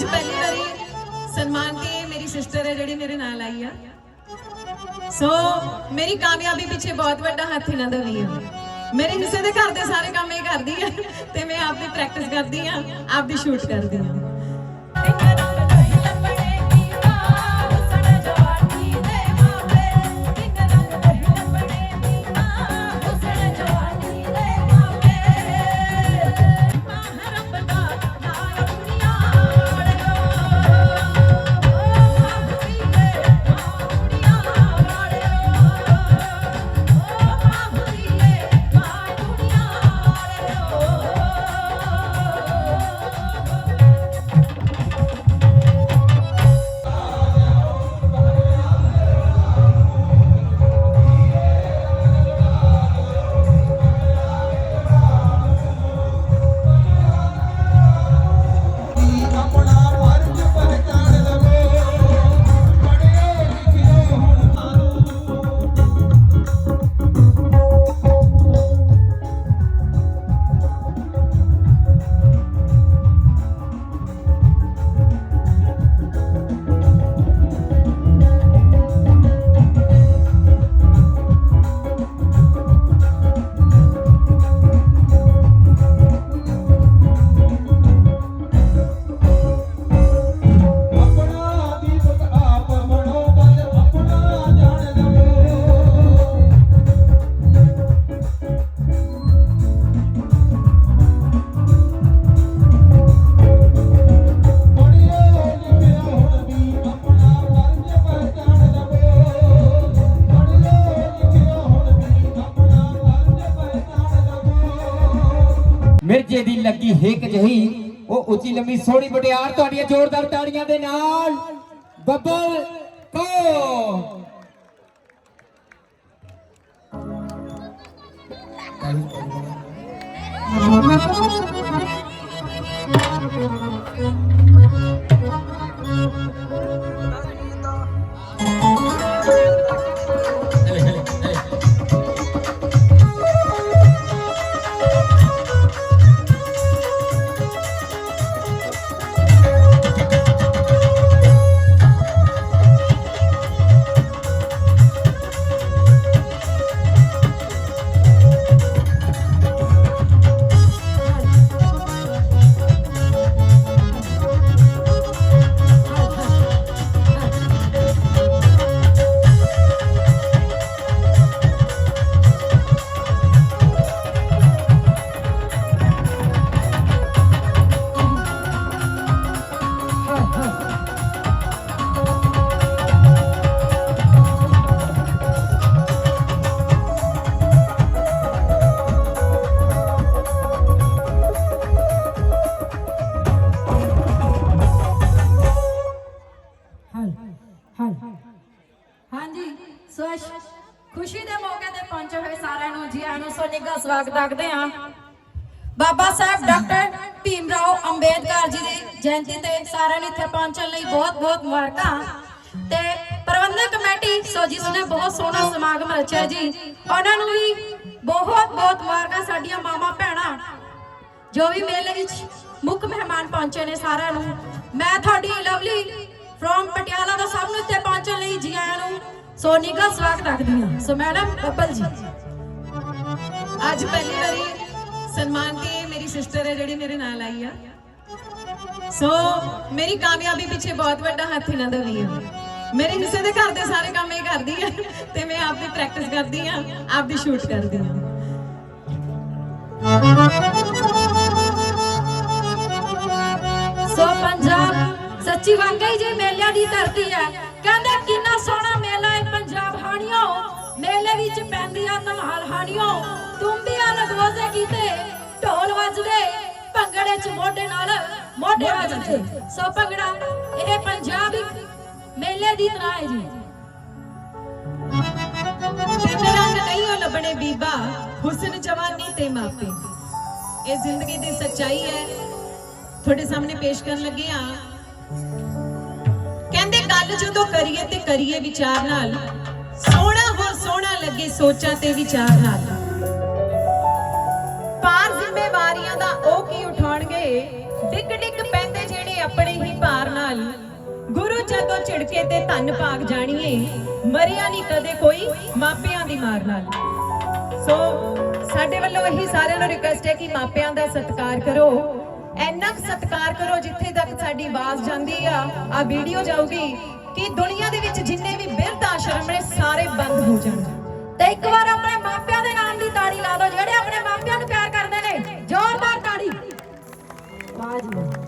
ਅੱਜ ਪਹਿਲੀ ਵਾਰੀ ਸਨਮਾਨ ਕੇ ਮੇਰੀ ਸਿਸਟਰ ਹੈ ਜਿਹੜੀ ਮੇਰੇ ਨਾਲ ਆਈ ਆ। ਸੋ ਮੇਰੀ ਕਾਮਯਾਬੀ ਪਿੱਛੇ ਬਹੁਤ ਵੱਡਾ ਹੱਥ ਇਹਨਾਂ ਦਾ ਵੀ ਆ। ਮੇਰੇ ਹਿੱਸੇ ਦੇ ਘਰ ਦੇ ਸਾਰੇ ਕੰਮ ਇਹ ਕਰਦੀ ਆ ਤੇ ਮੈਂ ਆਪ ਦੀ ਪ੍ਰੈਕਟਿਸ ਕਰਦੀ ਆ ਆਪ ਦੀ ਸ਼ੂਟ ਕਰਦੀ ਆ। ਉੱਚੀ ਲੰਮੀ ਸੋਹਣੀ ਮੁਟਿਆਰ ਤੁਹਾਡੀਆਂ ਜ਼ੋਰਦਾਰ ਤਾੜੀਆਂ ਦੇ ਨਾਲ। ਬੱਬਲ ਸਵਾਗਤ ਕਰਦੇ ਹਾਂ ਬਾਬਾ ਸਾਹਿਬ ਡਾਕਟਰ ਭੀਮ ਰਾਓ ਅੰਬੇਦਕਰ ਜੀ ਦੀ ਜਯੰਤੀ ਤੇ ਸਾਰਿਆਂ ਨੂੰ ਇੱਥੇ ਪਹੁੰਚਣ ਲਈ ਬਹੁਤ-ਬਹੁਤ ਮੁਬਾਰਕਾਂ। ਤੇ ਪ੍ਰਬੰਧਕ ਕਮੇਟੀ, ਸੋ ਜਿਸ ਨੇ ਬਹੁਤ ਸੋਹਣਾ ਸਮਾਗਮ ਰਚਿਆ ਜੀ, ਉਹਨਾਂ ਨੂੰ ਵੀ ਬਹੁਤ-ਬਹੁਤ ਮੁਬਾਰਕਾਂ ਸਾਡੀਆਂ ਮਾਮਾ ਭੈਣਾਂ। ਜੋ ਵੀ ਮੇਲੇ ਵਿੱਚ ਮੁੱਖ ਮਹਿਮਾਨ ਪਹੁੰਚੇ ਨੇ ਸਾਰਿਆਂ ਨੂੰ, ਮੈਂ ਤੁਹਾਡੀ ਲਵਲੀ ਫਰੋਮ ਪਟਿਆਲਾ ਦਾ ਸਭ ਨੂੰ ਇੱਥੇ ਪਹੁੰਚਣ ਲਈ ਜੀ ਆਇਆਂ ਨੂੰ ਸੋਨੀਕਾ ਸਵਾਗਤ ਰੱਖਦੀ ਹਾਂ। ਸੋ ਮੈਡਮ, ਬੱਬਲ ਜੀ। ਅੱਜ ਪਹਿਲੀ ਵਾਰੀ ਸਨਮਾਨ ਕੇ ਮੇਰੀ ਸਿਸਟਰ ਹੈ ਜਿਹੜੀ ਮੇਰੇ ਨਾਲ ਆਈ ਆ। ਸੋ ਮੇਰੀ ਕਾਮਯਾਬੀ ਪਿੱਛੇ ਬਹੁਤ ਵੱਡਾ ਹੱਥ ਇਹਨਾਂ ਦਾ ਵੀ ਆ। ਮੇਰੇ ਹਿੱਸੇ ਦੇ ਘਰ ਦੇ ਸਾਰੇ ਕੰਮ ਇਹ ਕਰਦੀ ਆ ਤੇ ਮੈਂ ਆਪ ਦੀ ਪ੍ਰੈਕਟਿਸ ਕਰਦੀ ਆ ਆਪ ਦੀ ਸ਼ੂਟ ਕਰਦੀ ਆ। ਸੋ ਪੰਜਾਬ, ਸੱਚੀ ਵਾਕਈ ਜੀ ਮੇਲਿਆਂ ਦੀ ਧਰਤੀ ਹੈ ਕਹਿੰਦਾ ਕਿੰਨਾ ਪੈਂਦੀਆਂ ਧਮਾਲ ਹਾਣੀਓ ਤੁੰਬੀਆਂ ਲਗੋਜ਼ੇ ਕੀਤੇ ਢੋਲ ਵੱਜਦੇ ਭੰਗੜੇ ਚ ਮੋਢੇ ਨਾਲ ਮੋਢੇ ਵੱਜਦੇ। ਸੋ ਭੰਗੜਾ ਇਹ ਪੰਜਾਬ ਮੇਲੇ ਦੀ ਤਰ੍ਹਾਂ ਹੈ ਜੀ। ਤਿੰਨ ਰੰਗ ਨਹੀਂ ਉਹ ਲੱਭਣੇ ਬੀਬਾ ਹੁਸਨ ਜਵਾਨੀ ਤੇ ਮਾਪੇ। ਇਹ ਜ਼ਿੰਦਗੀ ਦੀ ਸੱਚਾਈ ਹੈ। ਤੁਹਾਡੇ ਸਾਹਮਣੇ ਪੇਸ਼ ਕਰਨ ਲੱਗੇ ਆ ਕਹਿੰਦੇ ਗੱਲ ਜਦੋਂ ਕਰੀਏ ਤੇ ਕਰੀਏ ਵਿਚਾਰ ਨਾਲ। ਸੋਹਣਾ ਲੱਗੇ ਸੋਚਾਂ ਤੇ ਵਿਚਾਰ ਨਾਲ ਪਾਰ ਜ਼ਿੰਮੇਵਾਰੀਆਂ ਦਾ ਉਹ ਕੀ ਉਠਾਉਣਗੇ? ਡਿੱਗ ਡਿੱਗ ਪੈਂਦੇ ਜਿਹੜੇ ਆਪਣੇ ਹੀ ਭਾਰ ਨਾਲ। ਗੁਰੂ ਜਦੋਂ ਝਿੜਕੇ ਤੇ ਧੰਨ ਭਾਗ ਜਾਣੀਏ, ਮਰਿਆ ਨਹੀਂ ਕਦੇ ਕੋਈ ਮਾਪਿਆਂ ਦੀ ਮਾਰ ਨਾਲ। ਸੋ ਸਾਡੇ ਵੱਲੋਂ ਇਹੀ ਸਾਰਿਆਂ ਨੂੰ ਰਿਕਵੈਸਟ ਹੈ ਕਿ ਮਾਪਿਆਂ ਦਾ ਸਤਿਕਾਰ ਕਰੋ। ਇੰਨਾ ਕੁ ਸਤਿਕਾਰ ਕਰੋ ਜਿੱਥੇ ਤੱਕ ਸਾਡੀ ਆਵਾਜ਼ ਜਾਂਦੀ ਆ ਆ ਵੀਡੀਓ ਜਾਊਗੀ ਕਿ ਦੁਨੀਆ ਦੇ ਵਿੱਚ ਜਿੰਨੇ ਵੀ ਬਿਰਧ ਆਸ਼ਰਮ ਨੇ, ਸਾਰੇ ਬੰਦ ਹੋ ਜਾਣ। ਤੇ ਇੱਕ ਵਾਰ ਆਪਣੇ ਮਾਪਿਆਂ ਦੇ ਨਾਮ ਦੀ ਤਾੜੀ ਲਾ ਦਿਓ ਜਿਹੜੇ ਆਪਣੇ ਮਾਪਿਆਂ ਨੂੰ ਪਿਆਰ ਕਰਦੇ ਨੇ। ਜ਼ੋਰਦਾਰ ਤਾੜੀ। ਆਵਾਜ਼ ਲਓ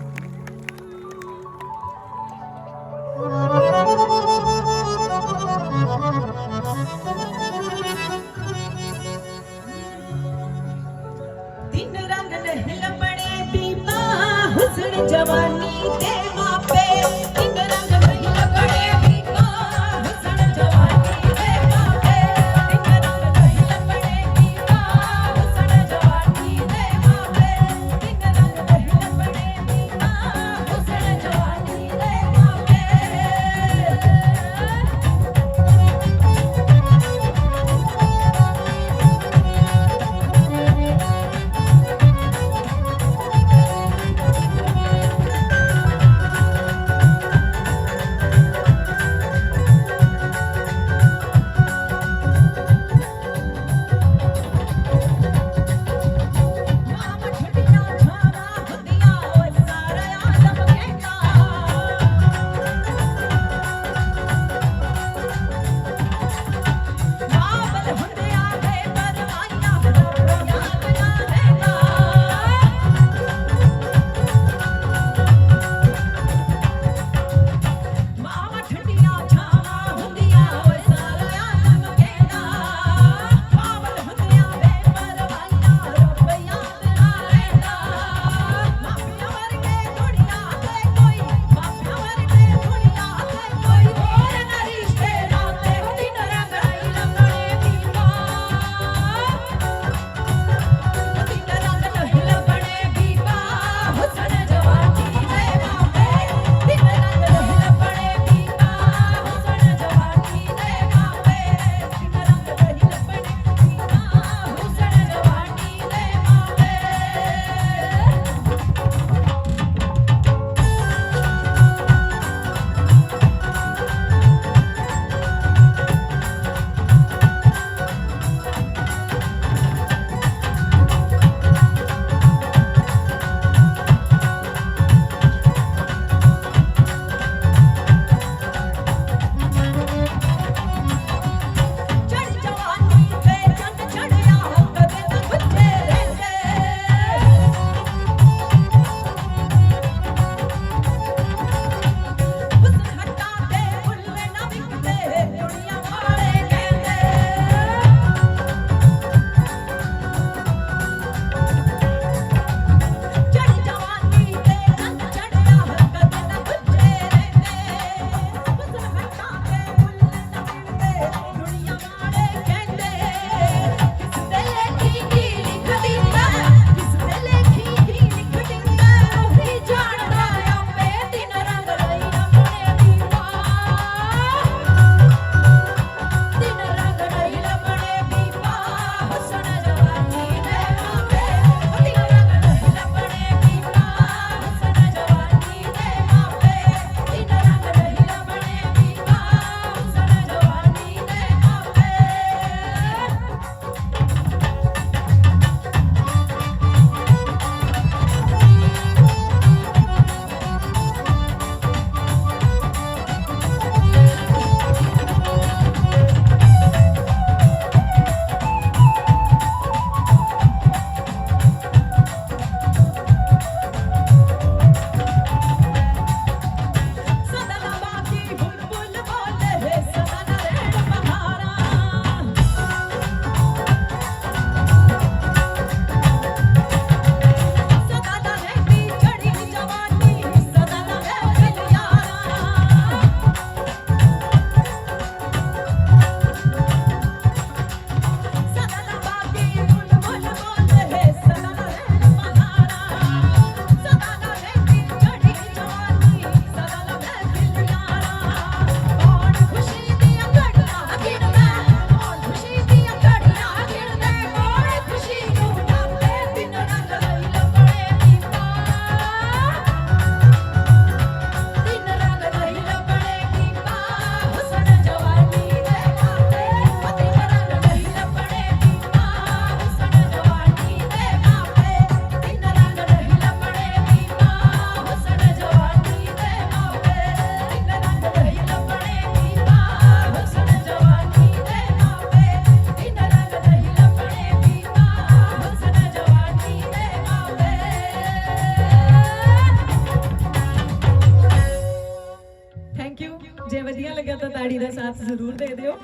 ਦੇ ਦਿਓ।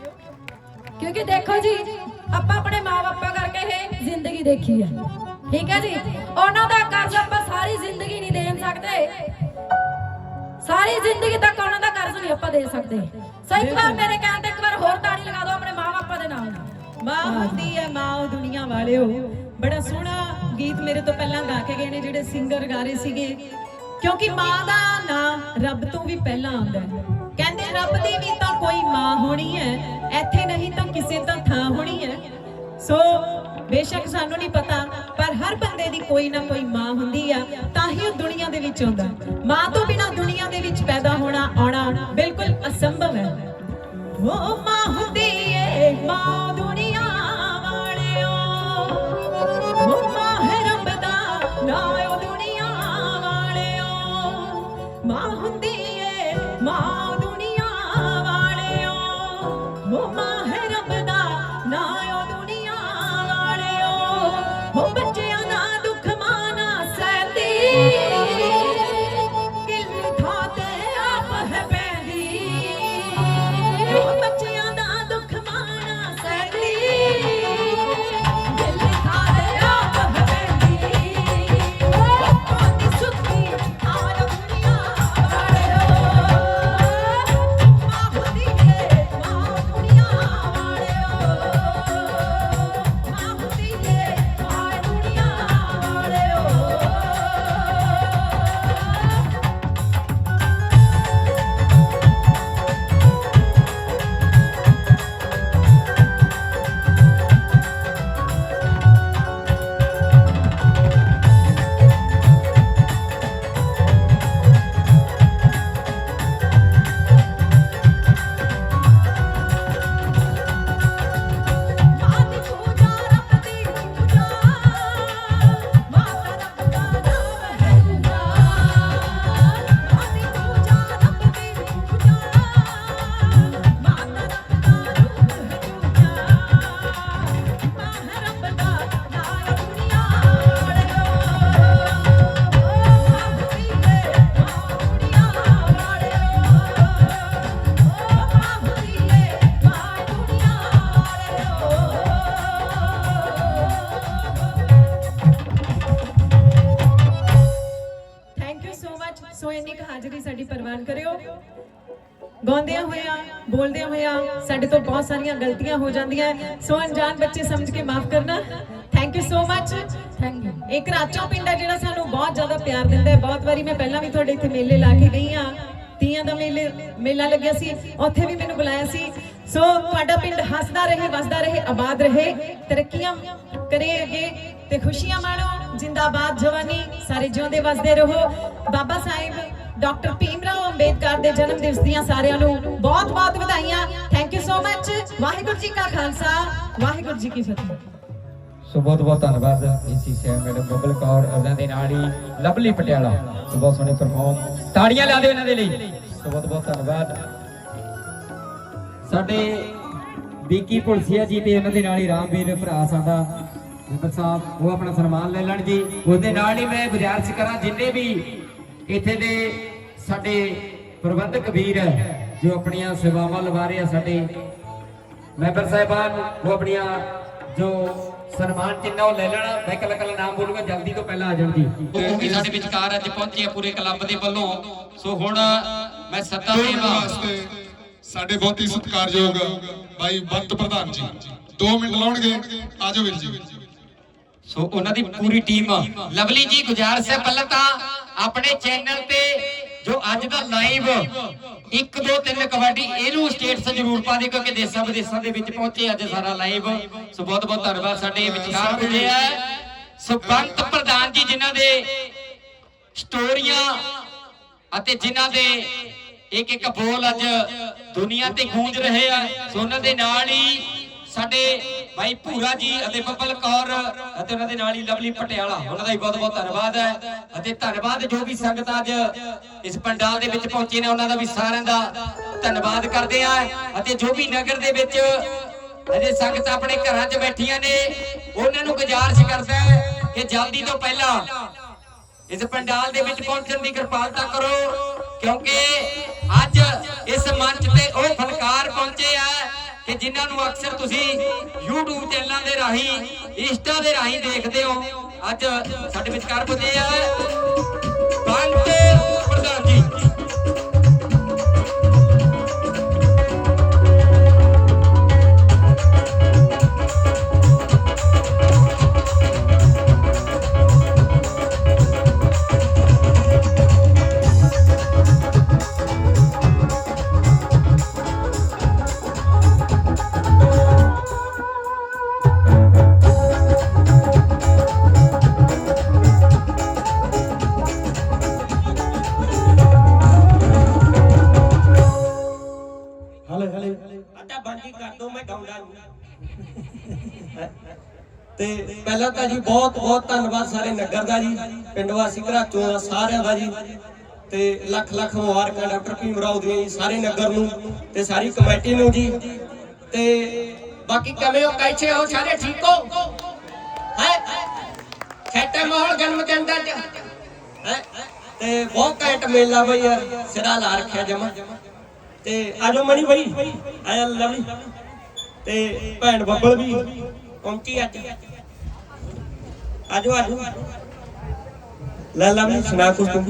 ਕਿਉਂਕਿ ਦੇਖੋ ਜੀ ਆਪਾਂ ਆਪਣੇ ਮਾਪੇ ਕਰਕੇ ਇਹ ਜ਼ਿੰਦਗੀ ਦੇਖੀ ਹੈ। ਠੀਕ ਹੈ ਜੀ? ਉਹਨਾਂ ਦਾ ਕਰਜ਼ ਆਪਾਂ ਸਾਰੀ ਜ਼ਿੰਦਗੀ ਨਹੀਂ ਦੇ ਸਕਦੇ। ਸਾਰੀ ਜ਼ਿੰਦਗੀ ਤੱਕ ਉਹਨਾਂ ਦਾ ਕਰਜ਼ ਨਹੀਂ ਆਪਾਂ ਦੇ ਸਕਦੇ। ਸੋ ਇੱਕ ਵਾਰ ਮੇਰੇ ਕਹਿਣ ਤੇ ਇੱਕ ਵਾਰ ਹੋਰ ਤਾੜੀ ਲਗਾ ਦਿਓ ਆਪਣੇ ਮਾਪੇ ਦੇ ਨਾਲ। ਮਾਂ ਹੁੰਦੀ ਹੈ ਮਾਂ ਉਹ ਦੁਨੀਆ ਵਾਲਿਓ। ਬੜਾ ਸੋਹਣਾ ਗੀਤ ਮੇਰੇ ਤੋਂ ਪਹਿਲਾਂ ਗਾ ਕੇ ਗਏ ਨੇ ਜਿਹੜੇ ਸਿੰਗਰ ਗਾ ਰਹੇ ਸੀਗੇ। ਕਿਉਂਕਿ ਮਾਂ ਦਾ ਨਾਂ ਰੱਬ ਤੋਂ ਵੀ ਪਹਿਲਾਂ ਆਉਂਦਾ ਹੈ। ਕਹਿੰਦੇ ਰੱਬ ਦੀ ਵੀ ਤਾਂ ਕੋਈ ਮਾਂ ਹੋਣੀ ਹੈ। ਇੱਥੇ ਨਹੀਂ ਤਾਂ ਕਿਸੇ ਤਾਂ ਥਾਂ ਹੋਣੀ ਹੈ। ਸੋ ਬੇਸ਼ੱਕ ਸਾਨੂੰ ਨਹੀਂ ਪਤਾ, ਪਰ ਹਰ ਬੰਦੇ ਦੀ ਕੋਈ ਨਾ ਕੋਈ ਮਾਂ ਹੁੰਦੀ ਆ, ਤਾਂ ਹੀ ਉਹ ਦੁਨੀਆ ਦੇ ਵਿੱਚ ਆਉਂਦਾ। ਮਾਂ ਤੋਂ ਬਿਨਾ ਦੁਨੀਆ ਦੇ ਵਿੱਚ ਪੈਦਾ ਹੋਣਾ, ਆਉਣਾ ਬਿਲਕੁਲ ਅਸੰਭਵ ਹੈ। ਉਹ ਮਾਂ ਹੁੰਦੀ ਏ, ਮਾਂ ਗਲਤੀਆਂ ਹੋ ਜਾਂਦੀਆਂ ਸੋ ਅਣਜਾਣ ਬੱਚੇ ਸਮਝ ਕੇ ਮਾਫ ਕਰਨਾ। Thank you so much thank you ਇੱਕ ਰਾਚੋਂ ਪਿੰਡ ਜਿਹੜਾ ਸਾਨੂੰ ਬਹੁਤ ਜ਼ਿਆਦਾ ਪਿਆਰ ਦਿੰਦਾ ਹੈ। ਬਹੁਤ ਵਾਰੀ ਮੈਂ ਪਹਿਲਾਂ ਵੀ ਤੁਹਾਡੇ ਇੱਥੇ ਮੇਲੇ ਲਾ ਕੇ ਗਈ ਆ ਤੀਆਂ ਦਾ ਮੇਲੇ ਮੇਲਾ ਲੱਗਿਆ ਸੀ। ਉੱਥੇ ਵੀ ਮੈਨੂੰ ਬੁਲਾਇਆ ਸੀ। ਸੋ ਤੁਹਾਡਾ ਪਿੰਡ ਹੱਸਦਾ ਰਹੇ ਵਸਦਾ ਰਹੇ ਆਬਾਦ ਰਹੇ। ਤਰੱਕੀਆਂ ਕਰੇ ਅੱਗੇ ਤੇ ਖੁਸ਼ੀਆਂ ਮਾਣੋ। ਜਿੰਦਾਬਾਦ ਜਵਾਨੀ। ਸਾਰੇ ਜਿਉਂਦੇ ਵਸਦੇ ਰਹੋ। ਬਾਬਾ ਸਾਹਿਬ ਡਾਕਟਰ ਭੀਮ ਰਾਓ ਅੰਬੇਦਕਰ ਦੇ ਜਨਮ ਦਿਵਸ ਦੀਆਂ ਸਾਰਿਆਂ ਨੂੰ ਬਹੁਤ ਬਹੁਤ ਵਧਾਈਆਂ। Thank you so much Waheguru ji ਕਾ ਖਾਲਸਾ। ਵਾਹਿਗੁਰੂ ਜੀ ਕੀ ਫਤਿਹ। ਸੋ ਬਹੁਤ ਬਹੁਤ ਧੰਨਵਾਦ ਏਸੀ ਸਾਹਿਬ ਮੈਡਮ ਬੱਬਲ ਕੌਰ ਉਹਨਾਂ ਦੇ ਨਾਲ ਹੀ ਲਵਲੀ ਪਟਿਆਲਾ। ਸੋ ਬਹੁਤ ਸੋਹਣੇ ਪਰਫਾਰਮ ਤਾੜੀਆਂ ਲਾ ਦਿਓ ਇਹਨਾਂ ਦੇ ਲਈ। ਸੋ ਬਹੁਤ ਬਹੁਤ ਧੰਨਵਾਦ। ਸਾਡੇ ਬੀਕੀ ਪੁਲਸੀਆ ਜੀ ਤੇ ਉਹਨਾਂ ਦੇ ਨਾਲ ਹੀ ਰਾਮਵੀਰ ਭਰਾ ਸਾਡਾ ਮੈਂਬਰ ਸਾਹਿਬ, ਉਹ ਆਪਣਾ ਸਨਮਾਨ ਲੈ ਲੈਣ ਜੀ। ਉਹਦੇ ਨਾਲ ਹੀ ਮੈਂ ਗੁਜ਼ਾਰਿਸ਼ ਕਰਾਂ, ਜਿੰਨੇ ਵੀ ਇੱਥੇ ਦੇ ਸਾਡੇ ਪ੍ਰਬੰਧਕ ਵੀਰ ਜੋ ਆਪਣੀਆਂ ਸੇਵਾਵਾਂ ਲਵਾ ਰਹੇ ਆ ਸਾਡੇ ਮੈਂਬਰ ਸਾਹਿਬਾਨ ਉਹ ਆਪਣੀਆਂ ਜੋ ਸਨਮਾਨ ਚਿੰਨ੍ਹ ਉਹ ਲੈ ਲੈਣਾ। ਮੈਂ ਕੱਲਾ ਕੱਲਾ ਨਾਮ ਬੋਲੂਗਾ ਜਲਦੀ ਤੋਂ ਪਹਿਲਾਂ ਆ ਜਾਣ ਜੀ। ਵੀ ਸਾਡੇ ਵਿਚਕਾਰ ਅੱਜ ਪਹੁੰਚੇ ਪੂਰੇ ਕਲੱਬ ਦੇ ਵੱਲੋਂ। ਸੋ ਹੁਣ ਮੈਂ ਦੋ ਦੇਵਾਂ ਸਾਡੇ ਬਹੁਤ ਹੀ ਸਤਿਕਾਰਯੋਗ ਬਾਈ ਬੰਤ ਪ੍ਰਧਾਨ ਜੀ। 2 ਮਿੰਟ ਲਾਉਣਗੇ ਆਜੋ ਵੀਰ ਜੀ। ਸੋ ਉਹਨਾਂ ਦੀ ਪੂਰੀ ਟੀਮ ਲਵਲੀ ਜੀ ਗੁਜ਼ਾਰਿਸ਼ ਹੈ ਪਹਿਲਾਂ ਤਾਂ ਆਪਣੇ ਚੈਨਲ ਤੇ ਜੋ ਅੱਜ ਦਾ ਲਾਈਵ 1 2 3 ਕਬੱਡੀ ਇਹਨੂੰ ਸਟੇਟਸ ਜ਼ਰੂਰ ਪਾ ਦਿਓ ਕਿਉਂਕਿ ਦੇਸਾਂ ਵਿਦੇਸਾਂ ਦੇ ਵਿੱਚ ਪਹੁੰਚੇ ਅੱਜ ਸਾਰਾ ਲਾਈਵ ਸੋ ਬਹੁਤ ਬਹੁਤ ਧੰਨਵਾਦ ਸਾਡੇ ਵਿਚਾਰ ਪੁੱਜੇ ਆ। ਸੋ ਪ੍ਰਧਾਨ ਜੀ, ਜਿਨ੍ਹਾਂ ਦੇ ਸਟੋਰੀਆਂ ਅਤੇ ਜਿਨ੍ਹਾਂ ਦੇ ਇੱਕ ਇੱਕ ਬੋਲ ਅੱਜ ਦੁਨੀਆ ਤੇ ਗੂੰਜ ਰਹੇ ਆ, ਸੋ ਉਹਨਾਂ ਦੇ ਨਾਲ ਹੀ ਸਾਡੇ ਭਾਈ ਭੂਰਾ ਜੀ ਅਤੇ ਬੱਬਲ ਕੌਰ ਅਤੇ ਉਹਨਾਂ ਦੇ ਨਾਲ ਹੀ ਲਵਲੀ ਪਟਿਆਲਾ। ਉਹਨਾਂ ਦਾ ਵੀ ਬਹੁਤ ਬਹੁਤ ਧੰਨਵਾਦ ਹੈ ਅਤੇ ਧੰਨਵਾਦ ਜੋ ਵੀ ਸੰਗਤ ਅੱਜ ਇਸ ਪੰਡਾਲ ਦੇ ਵਿੱਚ ਪਹੁੰਚੇ ਨੇ, ਉਹਨਾਂ ਦਾ ਵੀ ਸਾਰਿਆਂ ਦਾ ਧੰਨਵਾਦ ਕਰਦੇ ਆ ਅਤੇ ਜੋ ਵੀ ਨਗਰ ਦੇ ਵਿੱਚ ਅਜੇ ਸੰਗਤ ਆਪਣੇ ਘਰਾਂ 'ਚ ਬੈਠੀਆਂ ਨੇ, ਉਹਨਾਂ ਨੂੰ ਗੁਜ਼ਾਰਿਸ਼ ਕਰਦਾ ਹੈ ਕਿ ਜਲਦੀ ਤੋਂ ਪਹਿਲਾਂ ਇਸ ਪੰਡਾਲ ਦੇ ਵਿੱਚ ਪਹੁੰਚਣ ਦੀ ਕਿਰਪਾਲਤਾ ਕਰੋ ਕਿਉਂਕਿ ਅੱਜ ਇਸ ਮੰਚ ਤੇ ਉਹ ਫਨਕਾਰ ਪਹੁੰਚੇ ਆ ਕਿ ਜਿਨ੍ਹਾਂ ਨੂੰ ਅਕਸਰ ਤੁਸੀਂ YouTube ਚੈਨਲਾਂ ਦੇ ਰਾਹੀਂ, ਇੰਸਟਾ ਦੇ ਰਾਹੀਂ ਦੇਖਦੇ ਹੋ। ਅੱਜ ਸਾਡੇ ਵਿਚਕਾਰ ਪੁੱਜੇ ਆ ਪਹਿਲਾਂ ਤਾਂ ਜੀ ਬਹੁਤ ਬਹੁਤ ਧੰਨਵਾਦ ਸਾਰੇ ਨਗਰ ਦਾ ਜੀ, ਪਿੰਡ ਵਾਸੀ ਘਰਾਚੋਂ ਦਾ ਸਾਰਿਆਂ ਦਾ ਜੀ। ਤੇ ਲੱਖ ਲੱਖ ਮੁਬਾਰਕਾਂ ਡਾਕਟਰ ਭੀਮ ਰਾਓ ਦੀਆਂ ਜੀ ਸਾਰੇ ਨਗਰ ਨੂੰ ਤੇ ਸਾਰੀ ਕਮੇਟੀ ਨੂੰ ਜੀ। ਤੇ ਬਾਕੀ ਕਿਵੇਂ ਹੋ, ਕੈਸੇ ਹੋ, ਸਾਰੇ ਠੀਕ ਹੋ? ਹੈ? ਖੇਟੇ ਮਾਹੌਲ ਜਨਮ ਦਿਨ ਦਾ ਹੈ? ਤੇ ਬਹੁਤ ਘੈਂਟ ਮੇਲਾ ਬਈ ਯਾਰ, ਸਿਰਾ ਲਾ ਰੱਖਿਆ ਜਮਾ। ਤੇ ਆਜੋ ਮਣੀ ਬਈ। ਆਇਆ ਲਵਲੀ। ਤੇ ਭੈਣ ਬੱਬਲ ਵੀ ਪਹੁੰਚੀ ਅੱਜ। ਆਜੋ ਆਜੋ ਲੈ ਲਵਲੀ ਸੁਣਾ ਕੁਝ ਤੂੰ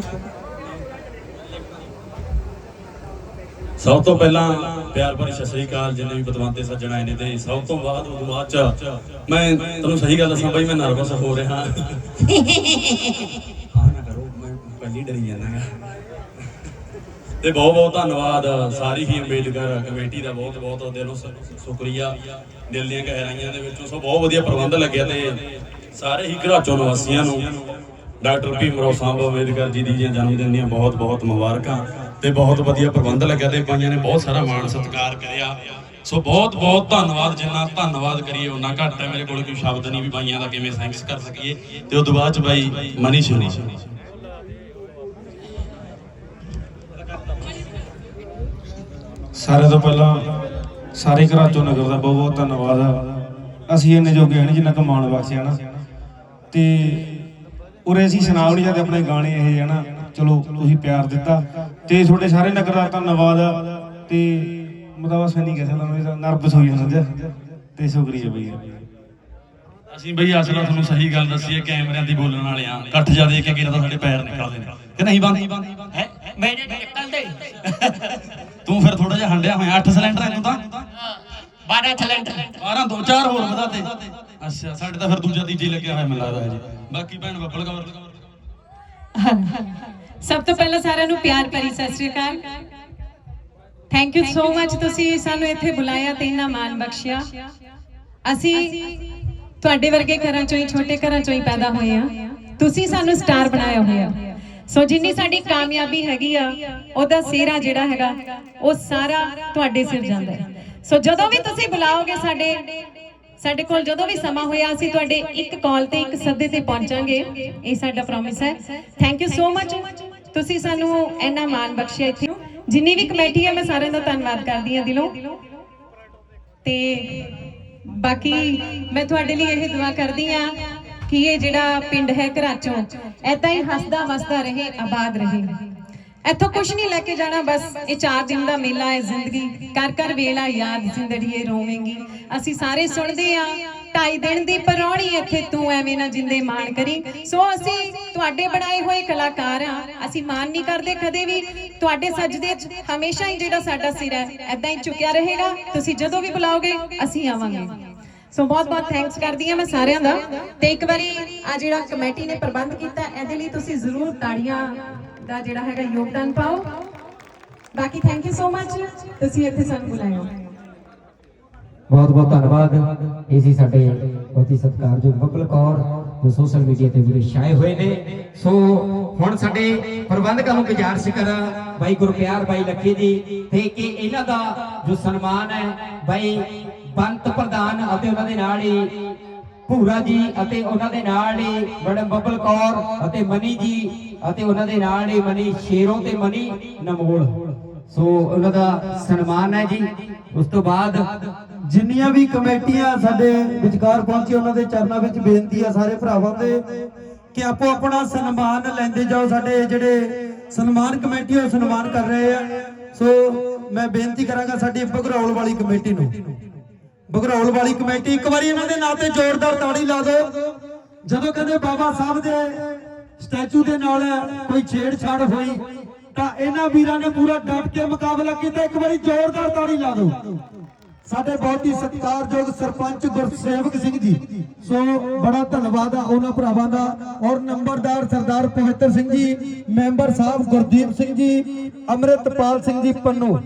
ਸਭ ਤੋਂ ਪਹਿਲਾਂ ਪਿਆਰ ਭਰੀ ਸਤਿ ਸ੍ਰੀ ਅਕਾਲ, ਜਿੰਨੇ ਵੀ ਪਤਵੰਤੇ ਸੱਜਣ ਆਏ ਨੇ ਤੇ ਸਭ ਤੋਂ ਬਾਅਦ ਉਦੋਂ ਬਾਅਦ ਚ ਮੈਂ ਤੁਹਾਨੂੰ ਸਹੀ ਗੱਲ ਦੱਸਾਂ ਬਈ, ਮੈਂ ਨਰਵਸ ਹੋ ਰਿਹਾ। ਹਾਂ, ਨਾ ਕਰੋ, ਮੈਂ ਪਹਿਲੀ ਡਰੀ ਜਾਣਾਗਾ ਤੇ ਬਹੁਤ ਬਹੁਤ ਧੰਨਵਾਦ ਸਾਰੀ ਹੀ ਅੰਬੇਡਕਰ ਕਮੇਟੀ ਦਾ ਬਹੁਤ ਬਹੁਤ ਦਿਲੋਂ ਸ਼ੁਕਰੀਆ। ਦਿਲ ਦੀਆਂ ਗਹਿਰਾਈਆਂ ਦੇ ਵਿੱਚੋਂ ਸੋ ਬਹੁਤ ਵਧੀਆ ਪ੍ਰਬੰਧ ਲੱਗਿਆ ਤੇ ਸਾਰੇ ਹੀ ਘਰਾਚੋਂ ਨਿਵਾਸੀਆਂ ਨੂੰ ਡਾਕਟਰ ਭੀਮ ਰਾਓ ਸਾਹਿਬ ਅੰਬੇਦਕਰ ਜੀ ਦੀ ਜਨਮ ਦਿਨ ਦੀਆਂ ਬਹੁਤ ਬਹੁਤ ਮੁਬਾਰਕਾਂ ਤੇ ਬਹੁਤ ਵਧੀਆ ਪ੍ਰਬੰਧ ਲੱਗਿਆ ਤੇ ਪਾਈਆਂ ਨੇ, ਬਹੁਤ ਸਾਰਾ ਮਾਣ ਸਤਿਕਾਰ ਕਰਿਆ। ਸੋ ਬਹੁਤ ਬਹੁਤ ਧੰਨਵਾਦ, ਜਿੰਨਾ ਧੰਨਵਾਦ ਕਰੀਏ ਉਹਨਾਂ ਘੱਟ ਹੈ ਮੇਰੇ ਕੋਲ, ਕੋਈ ਸ਼ਬਦ ਨਹੀਂ ਵੀ ਬਾਈਆਂ ਦਾ ਕਿਵੇਂ ਥੈਂਕਸ ਕਰ ਸਕੀਏ। ਤੇ ਉਸ ਤੋਂ ਬਾਅਦ ਚ ਬਾਈ ਮਨੀ ਸੁਣੀ ਸਾਰਿਆਂ ਤੋਂ ਪਹਿਲਾਂ ਸਾਰੇ ਘਰਾਚੋਂ ਨਗਰ ਦਾ ਬਹੁਤ ਬਹੁਤ ਧੰਨਵਾਦ ਅਸੀਂ ਇੰਨੇ ਜੋਗੇ ਹਨ ਜਿੰਨਾ ਕਮਾਉਣ ਵਾਸਤੇ ਹਨਾ ਤੇ ਉਰੇ ਅਸੀਂ ਸੁਣਾ ਨਹੀਂ ਸਕਦੇ ਆਪਣੇ ਗਾਣੇ ਇਹ ਹਨਾ ਚਲੋ ਤੁਸੀਂ ਪਿਆਰ ਦਿੱਤਾ। ਤੇ ਤੁਹਾਡੇ ਸਾਰੇ ਨਗਰ ਦਾ ਧੰਨਵਾਦ ਤੇ ਮਤਲਬ ਮੈਂ ਨਹੀਂ ਕਹਿ ਸਕਦਾ ਮੈਂ ਨਰਵਸ ਹੋਈ ਜਾਂਦਾ ਤੇ ਸ਼ੁਕਰੀਆ ਬਈ। ਅਸੀਂ ਬਈ ਅਸਲ ਤੁਹਾਨੂੰ ਸਹੀ ਗੱਲ ਦੱਸੀਏ ਕੈਮਰਿਆਂ ਦੀ ਬੋਲਣ ਵਾਲੇ ਆ। ਇਕੱਠ ਜਾ ਦੇਖ ਕੇ ਕਿਹੜਾ ਤਾਂ ਸਾਡੇ ਪੈਰ ਨਿਕਲਦੇ ਨੇ। ਕਿ ਨਹੀਂ ਬੰਦ? ਹੈ? ਮੇਰੇ ਨਿਕਲਦੇ ਤੂੰ ਫਿਰ ਥੋੜਾ ਜਿਹਾ ਹੰਡਿਆ ਹੋਇਆ 8 ਸਿਲੰਡਰ ਇਹਨੂੰ ਤਾਂ 12 ਸਿਲੰਡਰ। 12 ਦੋ ਚਾਰ ਹੋਰ ਵਧਾ ਤੇ। ਅੱਛਾ, ਸਾਡੇ ਤਾਂ ਫਿਰ ਦੂਜਾ ਤੀਜਾ ਲੱਗਿਆ ਹੋਇਆ ਮੈਨੂੰ ਲੱਗਦਾ ਜੀ। ਬਾਕੀ ਭੈਣ ਬੱਬਲ ਕਵਰ ਸਭ ਤੋਂ ਪਹਿਲਾਂ ਸਾਰਿਆਂ ਨੂੰ ਪਿਆਰ ਭਰੀ ਸਤਿ ਸ਼੍ਰੀ ਅਕਾਲ। ਥੈਂਕ ਯੂ ਸੋ ਮੱਚ ਤੁਸੀਂ ਸਾਨੂੰ ਇੱਥੇ ਬੁਲਾਇਆ ਤੇ ਇੰਨਾ ਮਾਣ ਬਖਸ਼ਿਆ। ਅਸੀਂ ਤੁਹਾਡੇ ਵਰਗੇ ਘਰਾਂ ਚੋਂ ਹੀ, ਛੋਟੇ ਘਰਾਂ ਚੋਂ ਹੀ ਪੈਦਾ ਹੋਏ ਆ ਤੁਸੀਂ ਸਾਨੂੰ ਸਟਾਰ ਬਣਾਇਆ ਹੋਇਆ। ਸੋ ਜਿੰਨੀ ਸਾਡੀ ਕਾਮਯਾਬੀ ਹੈਗੀ ਆ, ਉਹਦਾ ਸਿਹਰਾ ਜਿਹੜਾ ਹੈਗਾ, ਉਹ ਸਾਰਾ ਤੁਹਾਡੇ ਸਿਰ ਜਾਂਦਾ ਹੈ। ਸੋ ਜਦੋਂ ਵੀ ਤੁਸੀਂ ਬੁਲਾਓਗੇ ਸਾਡੇ ਸਾਡੇ ਕੋਲ ਜਦੋਂ ਵੀ ਸਮਾਂ ਹੋਇਆ, ਅਸੀਂ ਤੁਹਾਡੇ ਇੱਕ ਕਾਲ ਤੇ ਇੱਕ ਸੱਦੇ ਤੇ ਪਹੁੰਚਾਂਗੇ ਇਹ ਸਾਡਾ ਪ੍ਰੋਮਿਸ ਹੈ। ਥੈਂਕ ਯੂ ਸੋ ਮਚ ਤੁਸੀਂ ਸਾਨੂੰ ਇੰਨਾ ਮਾਣ ਬਖਸ਼ਿਆ ਇੱਥੇ। ਜਿੰਨੀ ਵੀ ਕਮੇਟੀ ਹੈ, ਮੈਂ ਸਾਰਿਆਂ ਦਾ ਧੰਨਵਾਦ ਕਰਦੀ ਹਾਂ ਦਿਲੋਂ। ਤੇ ਬਾਕੀ ਮੈਂ ਤੁਹਾਡੇ ਲਈ ਇਹ ਦੁਆ ਕਰਦੀ ਆ ਕਿ ਇਹ ਜਿਹੜਾ ਪਿੰਡ ਹੈ ਘਰਾਚੋਂ ਐਦਾਂ ਹੀ ਹੱਸਦਾ ਵਸਦਾ ਰਹੇ, ਆਬਾਦ ਰਹੇ। ਇੱਥੋਂ ਕੁਝ ਨਹੀਂ ਲੈ ਕੇ ਜਾਣਾ, ਬਸ ਇਹ ਚਾਰ ਦਿਨ ਦਾ ਮੇਲਾ ਹੈ, ਜ਼ਿੰਦਗੀ। ਕਰ ਕਰ ਵੇਲਾ, ਯਾਦ ਜ਼ਿੰਦੜੀਏ ਰੋਵੇਂਗੀ। ਅਸੀਂ ਸਾਰੇ ਸੁਣਦੇ ਆ ਢਾਈ ਦਿਨ ਦੀ ਪਰੌਣੀ ਇੱਥੇ ਤੂੰ ਐਵੇਂ ਨਾ ਜਿੰਦੇ ਮਾਣ ਕਰੀ। ਸੋ ਅਸੀਂ ਤੁਹਾਡੇ ਬਣਾਏ ਹੋਏ ਕਲਾਕਾਰ ਆ ਅਸੀਂ ਮਾਣ ਨਹੀਂ ਕਰਦੇ ਕਦੇ ਵੀ। ਤੁਹਾਡੇ ਸਜਦੇ 'ਚ ਹਮੇਸ਼ਾ ਹੀ ਜਿਹੜਾ ਸਾਡਾ ਸਿਰ ਹੈ ਐਦਾਂ ਹੀ ਝੁਕਿਆ ਰਹੇਗਾ। ਤੁਸੀਂ ਜਦੋਂ ਵੀ ਬੁਲਾਓਗੇ, ਅਸੀਂ ਆਵਾਂਗੇ। ਸੋ ਬਹੁਤ ਬਹੁਤ ਥੈਂਕਸ ਕਰਦੀ ਹਾਂ ਮੈਂ ਸਾਰਿਆਂ ਦਾ। ਤੇ ਇੱਕ ਵਾਰੀ ਆ ਜਿਹੜਾ ਕਮੇਟੀ ਨੇ ਪ੍ਰਬੰਧ ਕੀਤਾ, ਇਹਦੇ ਲਈ ਤੁਸੀਂ ਜ਼ਰੂਰ ਤਾੜੀਆਂ ਦਾ ਜਿਹੜਾ ਹੈਗਾ ਯੋਗਦਾਨ ਪਾਓ। ਬਾਕੀ ਥੈਂਕ ਯੂ ਸੋ ਮਚ ਤੁਸੀਂ ਇੱਥੇ ਸਾਨੂੰ ਬੁਲਾਇਆ ਬਹੁਤ ਬਹੁਤ ਧੰਨਵਾਦ। ਇਹ ਸੀ ਸਾਡੇ ਬਹੁਤ ਹੀ ਸਤਿਕਾਰਯੋਗ ਬੱਬਲ ਕੌਰ, ਜੋ ਸੋਸ਼ਲ ਮੀਡੀਆ ਤੇ ਵੀਰੇ ਛਾਏ ਹੋਏ ਨੇ। ਸੋ ਹੁਣ ਸਾਡੇ ਪ੍ਰਬੰਧਕਾਂ ਨੂੰ ਗੁਜ਼ਾਰਿਸ਼ ਕਰਾਂ ਬਾਈ ਗੁਰਪਿਆਰ, ਬਾਈ ਲੱਖੀ ਜੀ। ਤੇ ਕਿ ਇਹਨਾਂ ਦਾ ਜੋ ਸਨਮਾਨ ਹੈ, ਬਾਈ ਬੰਤ ਪ੍ਰਧਾਨ ਅਤੇ ਉਹਨਾਂ ਦੇ ਨਾਲ ਹੀ ਭੂਰਾ ਜੀ ਅਤੇ ਉਹਨਾਂ ਦੇ ਨਾਲ ਹੀ ਮੈਡਮ ਬੱਬਲ ਕੌਰ ਅਤੇ ਮਨੀ ਜੀ ਅਤੇ ਉਹਨਾਂ ਦੇ ਨਾਲ ਹੀ ਮਨੀ ਸ਼ੇਰੋਂ ਤੇ ਮਨੀ ਨਮੋਲ। ਸੋ ਉਹਨਾਂ ਦਾ ਸਨਮਾਨ ਹੈ ਜੀ। ਉਸ ਤੋਂ ਬਾਅਦ ਜਿੰਨੀਆਂ ਵੀ ਕਮੇਟੀਆਂ ਸਾਡੇ ਵਿਚਕਾਰ ਪਹੁੰਚੀ ਉਹਨਾਂ ਦੇ ਚਰਨਾਂ ਵਿੱਚ ਬੇਨਤੀ ਆ ਸਾਰੇ ਭਰਾਵਾਂ ਦੇ ਕਿ ਆਪੋ ਆਪਣਾ ਸਨਮਾਨ ਲੈਂਦੇ ਜਾਓ। ਸਾਡੇ ਜਿਹੜੇ ਸਨਮਾਨ ਕਮੇਟੀ ਉਹ ਸਨਮਾਨ ਕਰ ਰਹੇ ਆ। ਸੋ ਮੈਂ ਬੇਨਤੀ ਕਰਾਂਗਾ ਸਾਡੀ ਭਗਰੌਲ ਵਾਲੀ ਕਮੇਟੀ ਨੂੰ ਬਗਰੌਲ ਵਾਲੀ ਕਮੇਟੀ ਇੱਕ ਵਾਰੀ ਇਹਨਾਂ ਦੇ ਨਾਂ ਤੇ ਜ਼ੋਰਦਾਰ ਤਾੜੀ ਲਾ ਦਿਓ। ਜਦੋਂ ਕਹਿੰਦੇ ਬਾਬਾ ਸਾਹਿਬ ਦੇ ਸਟੈਚੂ ਦੇ ਨਾਲ ਕੋਈ ਛੇੜਛਾੜ ਹੋਈ, ਤਾਂ ਇਹਨਾਂ ਵੀਰਾਂ ਨੇ ਪੂਰਾ ਡਟ ਕੇ ਮੁਕਾਬਲਾ ਕੀਤਾ। ਇੱਕ ਵਾਰੀ ਜ਼ੋਰਦਾਰ ਤਾੜੀ ਲਾ ਦਿਓ। ਸਾਡੇ ਬਹੁਤ ਹੀ ਸਤਿਕਾਰਯੋਗ ਸਰਪੰਚ ਗੁਰਸੇਵਕ ਸਿੰਘ ਜੀ, ਸੋ ਬੜਾ ਧੰਨਵਾਦ ਆ ਉਹਨਾਂ ਭਰਾਵਾਂ ਦਾ। ਔਰ ਨੰਬਰਦਾਰ ਸਰਦਾਰ ਪਵਿੱਤਰ ਸਿੰਘ ਜੀ, ਮੈਂਬਰ ਸਾਹਿਬ ਗੁਰਦੀਪ ਸਿੰਘ ਜੀ, ਅੰਮ੍ਰਿਤਪਾਲ ਸਿੰਘ ਜੀ ਪੰਨੂ।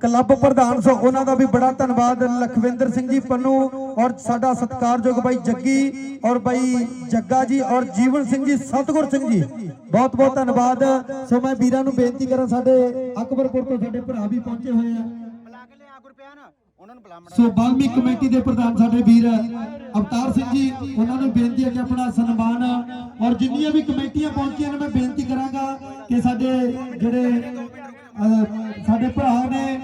ਕਲੱਬ ਪ੍ਰਧਾਨ ਸੋ ਉਹਨਾਂ ਦਾ ਵੀ ਬੜਾ ਧੰਨਵਾਦ, ਲਖਵਿੰਦਰ ਸਿੰਘ ਜੀ, ਪੰਨੂ ਔਰ ਸਾਡਾ ਸਤਿਕਾਰਯੋਗ ਬਾਈ ਜੱਗੀ ਔਰ ਬਾਈ ਜੱਗਾ ਜੀ ਔਰ ਜੀਵਨ ਸਿੰਘ ਜੀ, ਸਤਗੁਰ ਸਿੰਘ ਜੀ, ਬਹੁਤ ਬਹੁਤ ਧੰਨਵਾਦ। ਸੋ ਮੈਂ ਵੀਰਾਂ ਨੂੰ ਬੇਨਤੀ ਕਰਾਂ, ਸਾਡੇ ਅਕਬਰਪੁਰ ਤੋਂ ਸਾਡੇ ਭਰਾ ਵੀ ਪਹੁੰਚੇ ਹੋਏ ਆ। ਸੋ ਬਾਲਮੀ ਕਮੇਟੀ ਦੇ ਪ੍ਰਧਾਨ ਸਾਡੇ ਵੀਰ ਅਵਤਾਰ ਸਿੰਘ ਜੀ, ਉਹਨਾਂ ਨੂੰ ਬੇਨਤੀ ਹੈ ਕਿ ਆਪਣਾ ਸਨਮਾਨ ਔਰ ਜਿੰਨੀਆਂ ਵੀ ਕਮੇਟੀਆਂ ਪਹੁੰਚੀਆਂ ਨੇ, ਮੈਂ ਬੇਨਤੀ ਕਰਾਂਗਾ ਕਿ ਸਾਡੇ ਜਿਹੜੇ ਸਾਡੇ ਭਰਾ ਨੇ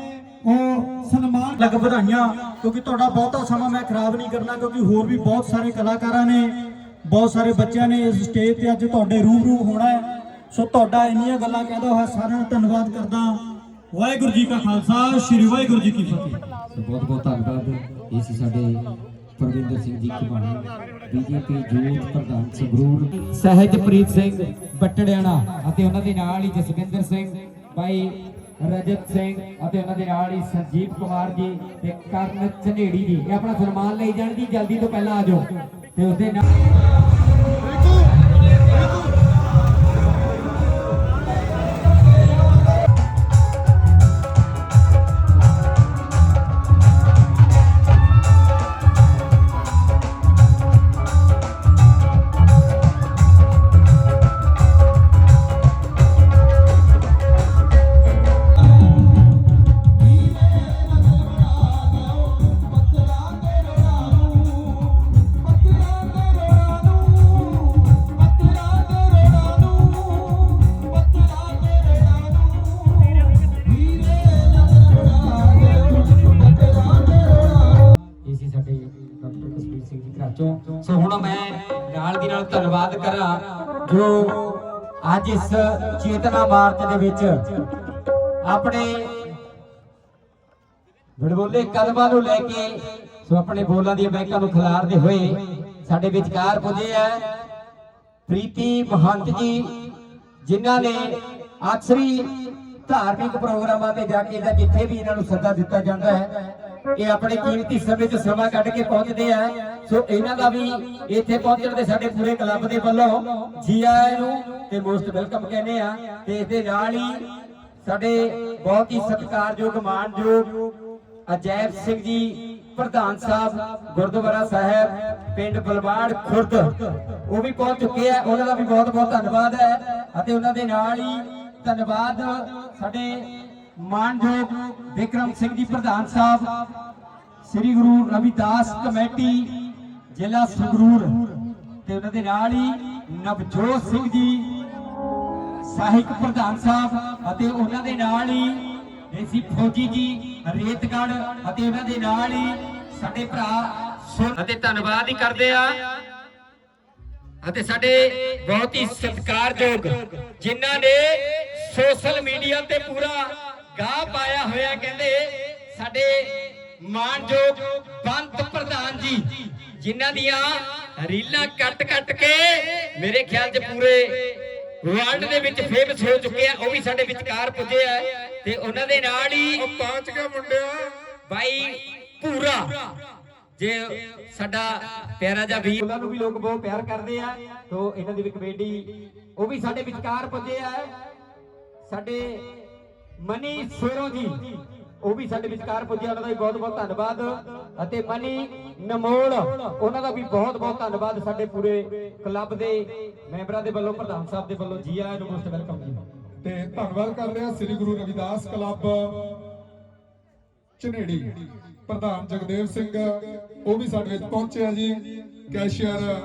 ਉਹ ਸਨਮਾਨ ਲੱਗ ਵਧਾਈਆਂ ਕਿਉਂਕਿ ਤੁਹਾਡਾ ਬਹੁਤਾ ਸਮਾਂ ਮੈਂ ਖਰਾਬ ਨਹੀਂ ਕਰਨਾ ਕਿਉਂਕਿ ਹੋਰ ਵੀ ਬਹੁਤ ਸਾਰੇ ਕਲਾਕਾਰਾਂ ਨੇ ਬਹੁਤ ਸਾਰੇ ਬੱਚਿਆਂ ਨੇ ਇਸ ਸਟੇਜ ਤੇ ਅੱਜ ਤੁਹਾਡੇ ਰੂਬਰੂ ਹੋਣਾ ਹੈ। ਸੋ ਤੁਹਾਡਾ ਇੰਨੀਆਂ ਗੱਲਾਂ ਕਹਿਦਾ ਹੋਇਆ ਸਾਰਿਆਂ ਦਾ ਧੰਨਵਾਦ ਕਰਦਾ। ਵਾਹਿਗੁਰੂ ਜੀ ਕਾ ਖਾਲਸਾ ਸ੍ਰੀ ਵਾਹਿਗੁਰੂ ਜੀ ਕੀ ਫਤਿਹ। ਸੋ ਬਹੁਤ ਬਹੁਤ ਧੰਨਵਾਦ। ਇਹ ਸੀ ਸਾਡੇ ਪ੍ਰਵਿੰਦਰ ਸਿੰਘ ਜੀ ਘੁਮਾਣੀ ਬੀਜੇਪੀ ਯੂਥ ਪ੍ਰਧਾਨ ਸੰਗਰੂਰ। ਸਹਿਜਪ੍ਰੀਤ ਸਿੰਘ ਬੱਟੜਿਆਣਾ ਅਤੇ ਉਹਨਾਂ ਦੇ ਨਾਲ ਹੀ ਜਸਵਿੰਦਰ ਸਿੰਘ। ਬਾਈ ਰਜਤ ਸਿੰਘ ਅਤੇ ਉਹਨਾਂ ਦੇ ਨਾਲ ਹੀ ਸੰਜੀਵ ਕੁਮਾਰ ਜੀ ਤੇ ਕਰਨ ਝਨੇੜੀ ਜੀ। ਇਹ ਆਪਣਾ ਸਨਮਾਨ ਲਈ ਜਾਣ ਜੀ, ਜਲਦੀ ਤੋਂ ਪਹਿਲਾਂ ਆ ਜਾਓ ਤੇ ਉਸਦੇ ਨਾਲ ਸਿੰਘ ਸੋ ਹੁਣ ਮੈਂ ਨਾਲ ਦੀ ਨਾਲ ਧੰਨਵਾਦ ਕਰਾਂ ਜੋ ਅੱਜ ਇਸ ਚੇਤਨਾ ਮਾਰਚ ਦੇ ਵਿੱਚ ਆਪਣੇ ਵਿੜਬੋਲੇ ਕਦਮਾਂ ਨੂੰ ਲੈ ਕੇ, ਸੋ ਆਪਣੇ ਬੋਲਾਂ ਦੀਆਂ ਬੈਕਾਂ ਨੂੰ ਖਿਲਾਰਦੇ ਹੋਏ ਸਾਡੇ ਵਿਚਕਾਰ ਪੁੱਜੇ ਆ ਪ੍ਰੀਤੀ ਮਹੰਤ ਜੀ, ਜਿਨ੍ਹਾਂ ਨੇ ਅਕਸਰੀ ਧਾਰਮਿਕ ਪ੍ਰੋਗਰਾਮਾਂ ਤੇ ਜਾ ਕੇ ਜਾਂ ਜਿੱਥੇ ਵੀ ਇਹਨਾਂ ਨੂੰ ਸੱਦਾ ਦਿੱਤਾ ਜਾਂਦਾ ਹੈ ਇਹ ਆਪਣੇ ਕੀਮਤੀ ਸਮੇਂ 'ਚ ਸਮਾਂ ਕੱਢ ਕੇ ਪਹੁੰਚਦੇ ਆ। ਸੋ ਇਹਨਾਂ ਦਾ ਵੀ ਇੱਥੇ ਪਹੁੰਚਣ ਦੇ ਸਾਡੇ ਪੂਰੇ ਕਲੱਬ ਦੇ ਵੱਲੋਂ ਜੀ ਆਇਆਂ ਨੂੰ ਤੇ ਮੋਸਟ ਵੈਲਕਮ ਕਹਿੰਦੇ ਆ। ਤੇ ਇਸ ਦੇ ਨਾਲ ਹੀ ਸਾਡੇ ਬਹੁਤ ਹੀ ਸਤਿਕਾਰਯੋਗ, ਮਾਨਯੋਗ ਅਜੈਬ ਸਿੰਘ ਜੀ, ਪ੍ਰਧਾਨ ਸਾਹਿਬ, ਗੁਰਦੁਆਰਾ ਸਾਹਿਬ, ਪਿੰਡ ਬਲਵਾੜ ਖੁਰਦ। ਉਹ ਵੀ ਪਹੁੰਚ ਚੁੱਕੇ ਆ। ਉਹਨਾਂ ਦਾ ਵੀ ਬਹੁਤ ਬਹੁਤ ਧੰਨਵਾਦ ਹੈ। ਅਤੇ ਉਹਨਾਂ ਦੇ ਨਾਲ ਹੀ ਧੰਨਵਾਦ ਸਾਡੇ ਮਾਨਯੋਗ ਵਿਕਰਮ ਸਿੰਘ ਜੀ ਪ੍ਰਧਾਨ ਸਾਹਿਬ, ਸ੍ਰੀ ਗੁਰੂ ਰਵਿਦਾਸ ਕਮੇਟੀ, ਜ਼ਿਲ੍ਹਾ ਸੰਗਰੂਰ ਤੇ ਉਹਨਾਂ ਦੇ ਨਾਲ ਹੀ ਨਵਜੋਤ ਸਿੰਘ ਜੀ, ਸਹਾਇਕ ਪ੍ਰਧਾਨ ਸਾਹਿਬ ਅਤੇ ਉਹਨਾਂ ਦੇ ਨਾਲ ਹੀ ਏਸੀ ਫੌਜੀ ਜੀ ਰੇਤਗੜ ਅਤੇ ਉਹਨਾਂ ਦੇ ਨਾਲ ਹੀ ਸਾਡੇ ਭਰਾ ਅਤੇ ਧੰਨਵਾਦ ਹੀ ਕਰਦੇ ਆ ਅਤੇ ਸਾਡੇ ਬਹੁਤ ਹੀ ਸਤਿਕਾਰਯੋਗ ਜਿਨ੍ਹਾਂ ਨੇ ਸੋਸ਼ਲ ਮੀਡੀਆ ਤੇ ਪੂਰਾ ਗਾਹ ਪਾਇਆ ਹੋਇਆ ਕਹਿੰਦੇ ਸਾਡੇ ਮਾਨਯੋਗ ਬੰਤ ਪ੍ਰਧਾਨ ਜੀ ਜਿਨ੍ਹਾਂ ਦੀਆਂ ਰੀਲਾਂ ਕੱਟ ਕੱਟ ਕੇ ਮੇਰੇ ਖਿਆਲ 'ਚ ਪੂਰੇ ਵਰਲਡ ਦੇ ਵਿੱਚ ਫੇਮਸ ਹੋ ਚੁੱਕੇ ਆ ਉਹ ਵੀ ਸਾਡੇ ਵਿਚਕਾਰ ਪੁੱਜੇ ਆ ਤੇ ਉਹਨਾਂ ਦੇ ਨਾਲ ਹੀ ਪਹੁੰਚ ਗਿਆ ਮੁੰਡਿਆ। ਬਾਈ ਪੂਰਾ ਜੇ ਸਾਡਾ ਪਿਆਰਾ ਜਿਹਾ ਵੀਰ ਉਹਨਾਂ ਨੂੰ ਵੀ ਲੋਕ ਬਹੁਤ ਪਿਆਰ ਕਰਦੇ ਆ ਤੋਂ ਇਹਨਾਂ ਦੀ ਵੀ ਕਮੇਟੀ ਉਹ ਵੀ ਸਾਡੇ ਵਿਚਕਾਰ ਪੁੱਜੇ ਆ। ਸਾਡੇ ਮਨੀ ਸੋਰੋ ਜੀ, ਉਹ ਵੀ ਸਾਡੇ ਵਿਚਕਾਰ ਪੁੱਜੇ ਉਹਨਾਂ ਦਾ ਵੀ ਬਹੁਤ ਬਹੁਤ ਧੰਨਵਾਦ। ਅਤੇ ਮਨੀ ਨਮੋਲ, ਉਹਨਾਂ ਦਾ ਵੀ ਬਹੁਤ ਬਹੁਤ ਧੰਨਵਾਦ ਸਾਡੇ ਪੂਰੇ ਕਲੱਬ ਦੇ ਮੈਂਬਰਾਂ ਦੇ ਵੱਲੋਂ, ਪ੍ਰਧਾਨ ਸਾਹਿਬ ਦੇ ਵੱਲੋਂ। ਜੀ ਆਇਆਂ ਨੂੰ ਮੋਸਟ ਵੈਲਕਮ ਜੀ। ਤੇ ਧੰਨਵਾਦ ਕਰਦੇ ਹਾਂ ਸ੍ਰੀ ਗੁਰੂ ਰਵਿਦਾਸ ਕਲੱਬ ਚਨੇੜੀ ਪ੍ਰਧਾਨ ਜਗਦੇਵ ਸਿੰਘ। ਉਹ ਵੀ ਸਾਡੇ ਵਿੱਚ ਪਹੁੰਚੇ ਆ ਜੀ, ਕੈਸ਼ੀਅਰ